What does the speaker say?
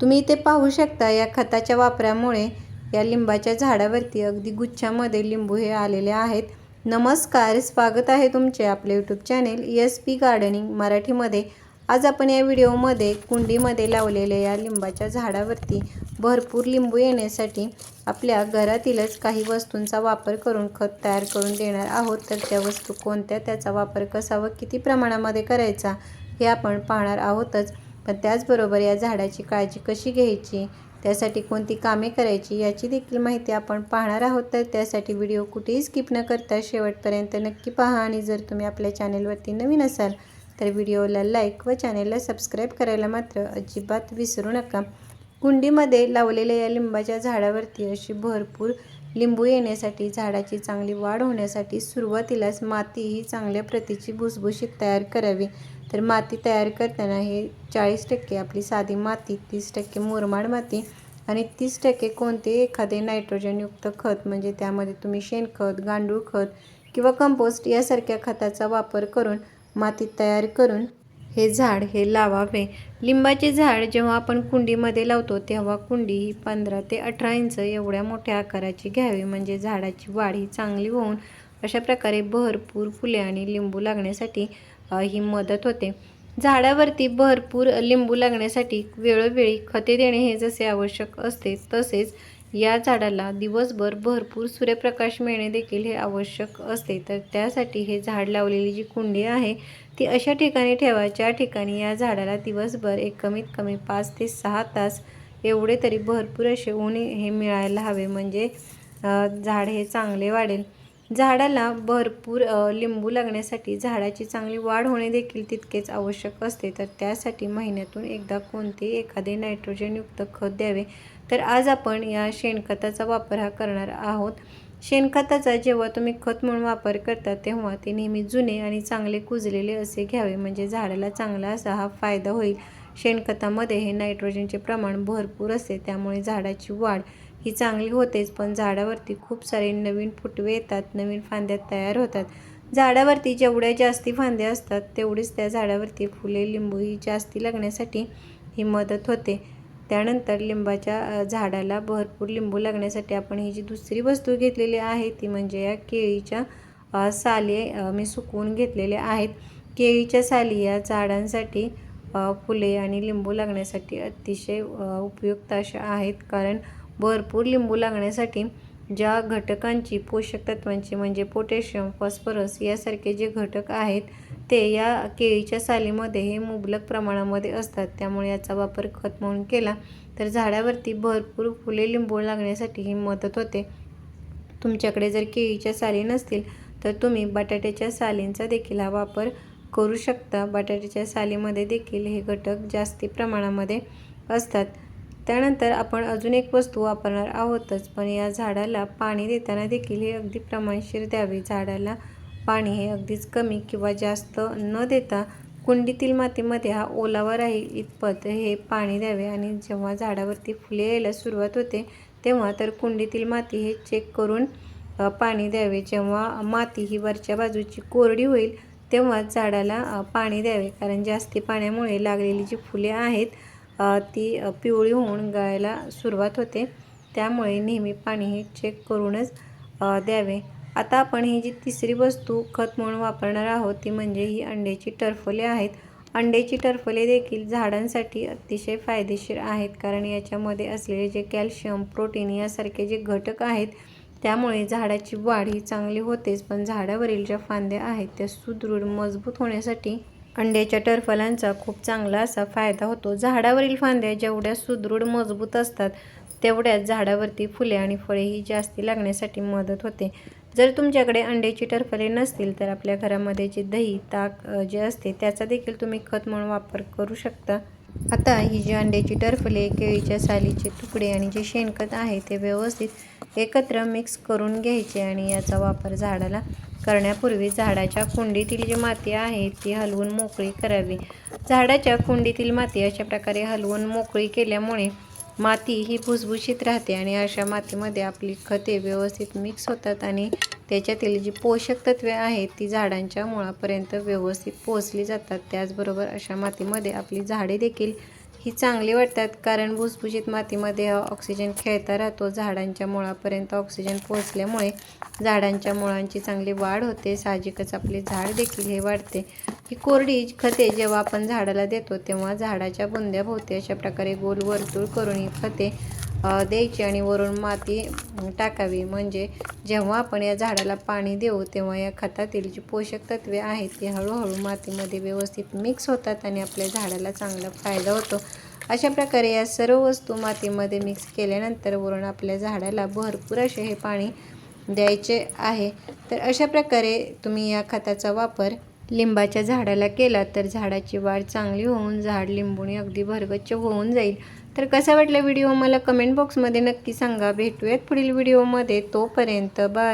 तुम्ही इथे पाहू शकता या खताच्या वापरामुळे या लिंबाच्या झाडावरती अगदी गुच्छामध्ये लिंबू हे आलेले आहेत. नमस्कार स्वागत आहे तुमचे आपले YouTube channel S P gardening मराठीमध्ये. आज आपण या व्हिडिओमध्ये कुंडीमध्ये लावलेल्या या लिंबाच्या झाडावरती भरपूर लिंबू येण्यासाठी आपल्या घरातीलच काही वस्तूंचा वापर करून खत तयार करून देणार आहोत. तर त्या वस्तू कोणत्या त्याचा वापर कसा व किती प्रमाणामध्ये करायचा हे आपण पाहणार आहोतच. पण त्याचबरोबर या झाडाची काळजी कशी घ्यायची? त्यासाठी कोणती कामे करायची? याची देखील माहिती आपण पाहणार आहोत. तर त्यासाठी व्हिडिओ कुठेही स्किप न करता शेवटपर्यंत नक्की पहा. आणि जर तुम्ही आपल्या चॅनेलवरती नवीन असाल तर व्हिडिओला लाईक व चॅनेलला सबस्क्राईब करायला मात्र अजिबात विसरू नका. कुंडीमध्ये लावलेल्या या लिंबाच्या झाडावरती अशी भरपूर लिंबू येण्यासाठी झाडाची चांगली वाढ होण्यासाठी सुरुवातीलाच माती ही चांगल्या प्रतीची भुसभुशीत तयार करावी. तर माती तयार करताना हे चाळीस टक्के आपली साधी माती तीस टक्के मुरमाड माती आणि तीस टक्के कोणते एखादे नायट्रोजनयुक्त खत म्हणजे त्यामध्ये तुम्ही शेणखत गांडूळ खत किंवा कंपोस्ट यासारख्या खताचा वापर करून माती तयार करून हे झाड हे लावावे. लिंबाचे झाड जेव्हा आपण कुंडीमध्ये लावतो तेव्हा कुंडी ही पंधरा ते अठरा इंच एवढ्या मोठ्या आकाराची घ्यावी. म्हणजे झाडाची वाढ ही चांगली होऊन अशा प्रकारे भरपूर फुले आणि लिंबू लागण्यासाठी ही मदत होते. झाडावरती भरपूर लिंबू लागण्यासाठी वेळोवेळी खते देणे हे जसे आवश्यक असते तसेच या झाडाला दिवसभर भरपूर सूर्यप्रकाश मिळणे देखील हे आवश्यक असते. तर त्यासाठी हे झाड लावलेली जी कुंडी आहे ती अशा ठिकाणी ठेवा ज्या ठिकाणी या झाडाला दिवसभर एक कमीत कमी पाच ते सहा तास एवढे तरी भरपूर असे ऊन हे मिळायला हवे. म्हणजे झाड हे चांगले वाढेल. झाडाला भरपूर लिंबू लागण्यासाठी झाडाची चांगली वाढ होणे देखील तितकेच आवश्यक असते. तर त्यासाठी महिन्यातून एकदा कोणते एखादे नायट्रोजनयुक्त खत द्यावे? तर आज आपण या शेणखताचा वापर हा करणार आहोत. शेणखताचा जेव्हा तुम्ही खत म्हणून वापर करता तेव्हा ते नेहमी जुने आणि चांगले कुजलेले असे घ्यावे. म्हणजे झाडाला चांगला असा हा फायदा होईल. शेणखतामध्ये हे नायट्रोजनचे प्रमाण भरपूर असते. त्यामुळे झाडाची वाढ ही चांगली होतेच पण झाडावरती खूप सारे नवीन फुटवे येतात नवीन फांद्या तयार होतात. झाडावरती जेवढ्या जास्ती फांद्या असतात तेवढीच त्या झाडावरती फुले लिंबू ही जास्ती लागण्यासाठी ही मदत होते. त्यानंतर लिंबाच्या झाडाला भरपूर लिंबू लागण्यासाठी आपण ही जी दुसरी वस्तू घेतलेली आहे ती म्हणजे या केळीच्या साली मी सुकवून घेतलेल्या आहेत. केळीच्या साली या झाडांसाठी फुले आणि लिंबू लागण्यासाठी अतिशय उपयुक्त अशा आहेत. कारण भरपूर लिंबू लागण्यासाठी ज्या घटकांची पोषक तत्वांची म्हणजे पोटॅशियम फॉस्फरस यासारखे जे घटक आहेत ते या केळीच्या सालीमध्ये हे मुबलक प्रमाणामध्ये असतात. त्यामुळे याचा वापर खत म्हणून केला तर झाडावरती भरपूर फुले लिंबू लागण्यासाठी ही मदत होते. तुमच्याकडे जर केळीच्या साली नसतील तर तुम्ही बटाट्याच्या सालींचा देखील हा वापर करू शकता. बटाट्याच्या सालीमध्ये देखील हे घटक जास्ती प्रमाणामध्ये असतात. त्यानंतर आपण अजून एक वस्तू वापरणार आहोतच पण या झाडाला पाणी देताना देखील हे अगदी प्रमाणशीर द्यावे. झाडाला पाणी हे अगदीच कमी किंवा जास्त न देता कुंडीतील मातीमध्ये हा ओलावा राहील इतपत हे पाणी द्यावे. आणि जेव्हा झाडावरती फुले यायला सुरुवात होते तेव्हा तर कुंडीतील माती हे चेक करून पाणी द्यावे. जेव्हा माती ही वरच्या बाजूची कोरडी होईल तेव्हा झाडाला पाणी द्यावे. कारण जास्ती पाण्यामुळे लागलेली जी फुले आहेत ती पिवळी होऊन गळायला सुरुवात होते. त्यामुळे नेहमी पाणी हे चेक करूनच द्यावे. आता आपण ही जी तिसरी वस्तू खत म्हणून वापरणार आहोत ती म्हणजे ही अंड्याची टरफले आहेत. अंड्याची टरफले देखील झाडांसाठी अतिशय फायदेशीर आहेत कारण याच्यामध्ये असलेले जे कॅल्शियम प्रोटीन यासारखे जे घटक आहेत त्यामुळे झाडाची वाढ ही चांगली होतेच. पण झाडावरील ज्या फांद्या आहेत त्या सुदृढ मजबूत होण्यासाठी अंड्याच्या टरफलांचा खूप चांगला असा फायदा होतो. झाडावरील फांद्या जेवढ्या सुदृढ मजबूत असतात तेवढ्याच झाडावरती फुले आणि फळे ही जास्ती लागण्यासाठी मदत होते. जर तुमच्याकडे अंड्याची टरफले नसतील तर आपल्या घरामध्ये जे दही ताक जे असते त्याचा देखील तुम्ही खत म्हणून वापर करू शकता. आता ही जी अंड्याची टरफले केळीच्या सालीचे तुकडे आणि जे शेणखत आहे ते व्यवस्थित एकत्र मिक्स करून घ्यायचे आणि याचा वापर झाडाला करण्यापूर्वी झाडाच्या कुंडीतील जी माती आहे ती हलवून मोकळी करावी. झाडाच्या कुंडीतील माती अशा प्रकारे हलवून मोकळी केल्यामुळे माती ही भुसभुशीत राहते आणि अशा मातीमध्ये आपली खते व्यवस्थित मिक्स होतात आणि त्याच्यातील जी पोषक तत्वे आहेत ती झाडांच्या मुळापर्यंत व्यवस्थित पोचली जातात. त्याचबरोबर अशा मातीमध्ये आपली झाडे देखील ही चांगली वाटतात कारण भुसभुशीत मातीमध्ये ऑक्सिजन खेळता राहतो. झाडांच्या मुळापर्यंत ऑक्सिजन पोहोचल्यामुळे झाडांच्या मुळांची चांगली वाढ होते. साहजिकच आपले झाड देखील हे वाढते. ही कोरडी खते जेव्हा आपण झाडाला देतो तेव्हा झाडाच्या बुंद्याभोवती अशा प्रकारे गोल वर्तुळ करून ही खते द्यायची आणि वरून माती टाकावी. म्हणजे जेव्हा आपण या झाडाला पाणी देऊ तेव्हा या खतातील जी पोषक तत्वे आहेत ती हळूहळू मातीमध्ये व्यवस्थित मिक्स होतात आणि आपल्या झाडाला चांगला फायदा होतो. अशा प्रकारे या सर्व वस्तू मातीमध्ये मिक्स केल्यानंतर वरून आपल्या झाडाला भरपूर असे हे पाणी द्यायचे आहे. तर अशा प्रकारे तुम्ही या खताचा वापर लिंबाच्या झाडाला केला तर झाडाची वाढ चांगली होऊन झाड लिंबूने अगदी भरगच्च होऊन जाईल. तर कसा वाटला व्हिडिओ? मला कमेंट बॉक्समध्ये नक्की सांगा. भेटूयात पुढील व्हिडिओमध्ये. तोपर्यंत बाय.